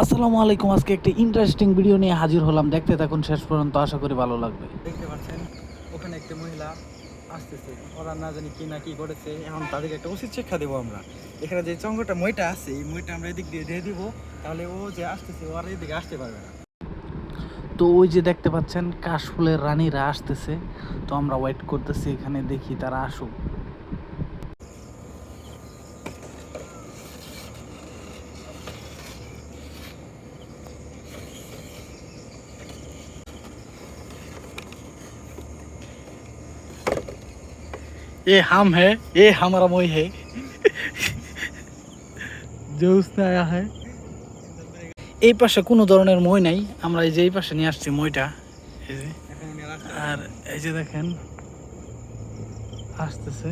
আসসালামু আলাইকুম, আজকে একটি ইন্টারেস্টিং ভিডিও নিয়ে হাজির হলাম। দেখতে থাকুন শেষ পর্যন্ত, আশা করি ভালো লাগবে। দেখতে পাচ্ছেন, ওখানে একটা মহিলা আসতেছে। ওরা না জানি কি না কি করেছে। এখন তাদেরকে একটা উচিত শিক্ষা দেবো আমরা। এখানে যে চঙ্গটা মইটা আছে, এই মইটা আমরা এদিক দিয়ে দিয়ে দিব। তাহলে ও যে আসতেছে, ও আর এদিকে আসতে পারবে না। তো ওই যে দেখতে পাচ্ছেন, কাশফুলের রানীরা আসতেছে। তো আমরা ওয়েট করতেছি, এখানে দেখি তারা আসুক। ये हम है ये हमारा मोई है जो उसने आया है এই পাশে কোনো ধরনের মই নাই আমরা এই যে এই পাশে নিয়ে আসছি মইটা এই যে এখন উনি আর আসতে আর এই যে দেখেন আসতেছে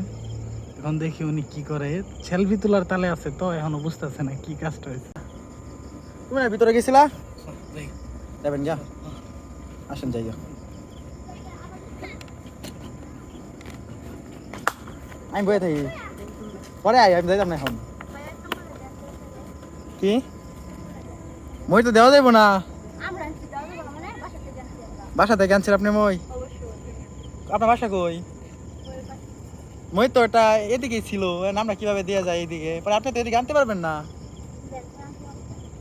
এখন দেখি উনি কি করে সেলফি তোলার তালে আছে তো এখনো বুঝতেছে না কি কাজটা হয়েছে তুমি না ভিতরে গেছিলা যাবেন যা আসেন যাই আমি বয়ে থাকি পরে আই আমি যাইতাম না এখন কি মই তো দেওয়া যাইব না বাসা থেকে আনছেন আপনি মই আপনার বাসা কই মই তো এটা এদিকেই ছিল নামটা কীভাবে দেওয়া যায় এদিকে পরে আপনি তো এদিকে আনতে পারবেন না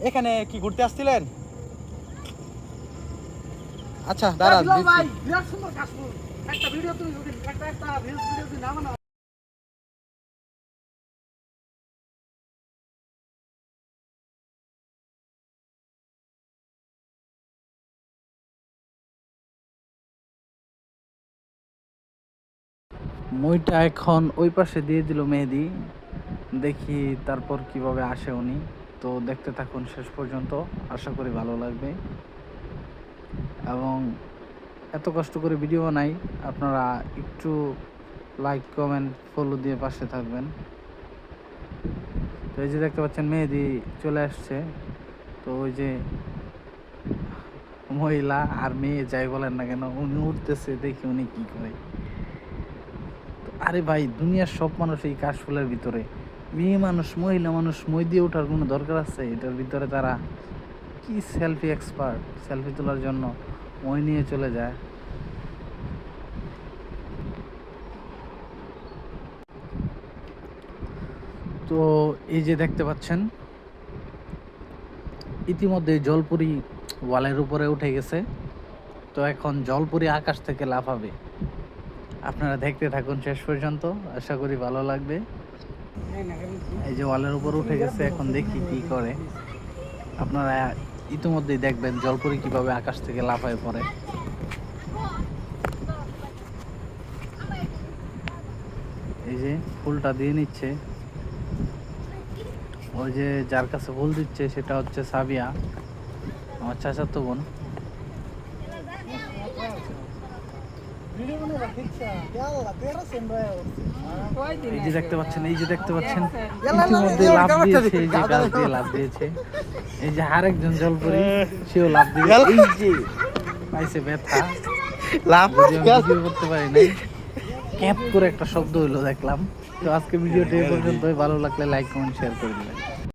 এখানে কি ঘুরতে আসছিলেন আচ্ছা দাঁড়ান। মইটা এখন ওই পাশে দিয়ে দিল মেহেদি। দেখি তারপর কীভাবে আসে উনি। তো দেখতে থাকুন শেষ পর্যন্ত। আশা করি ভালো লাগবে। এবং এত কষ্ট করে ভিডিও বানাই, আপনারা একটু লাইক কমেন্ট ফলো দিয়ে পাশে থাকবেন। তো এই যে দেখতে পাচ্ছেন, মেহেদি চলে আসছে। তো ওই যে মহিলা আর মেয়ে যাই বলেন না কেন, উনি উঠতেছে, দেখি উনি কি করে। আরে ভাই, দুনিয়ার সব মানুষ এই কাশফুলের ভিতরে। মেয়ে মানুষ, মহিলা মানুষ, মই দিয়ে ওঠার কোনো দরকার আছে? এটার ভিতরে তারা কি সেলফি এক্সপার্ট সেলফি তোলার জন্য মই নিয়ে চলে যায়। তো এই যে দেখতে পাচ্ছেন, ইতিমধ্যে জলপুরি ওয়ালের উপরে উঠে গেছে। তো এখন জলপুরি আকাশ থেকে লাফাবে। আপনারা দেখতে থাকুন শেষ পর্যন্ত। আশা করি ভালো লাগবে। এই যে ওয়ালের উপর উঠে গেছে, এখন দেখি কি করে। আপনারা ইতিমধ্যেই দেখবেন জলপরি কীভাবে আকাশ থেকে লাফায় পড়ে। এই যে ফুলটা দিয়ে নিচ্ছে। ওই যে যার কাছে ফুল দিচ্ছে, সেটা হচ্ছে সাবিয়া, আমার চাচাতো বোন। এই যে দেখতে পাচ্ছেন এই যে দেখতে পাচ্ছেন ইতিমধ্যে লাভ দিয়েছে এই যে গাছ। দিয়ে লাভ দিয়েছে। এই যে আরেকজন জলপরি সেও লাভ দিয়ে এই যে পাইছে ব্যথা। লাভ করতে পারি নাই। ক্যাপ করে একটা শব্দ হইল দেখলাম। তো আজকে ভিডিওটি এই পর্যন্তই। ভালো লাগলে লাইক কমেন্ট শেয়ার করে দিবেন।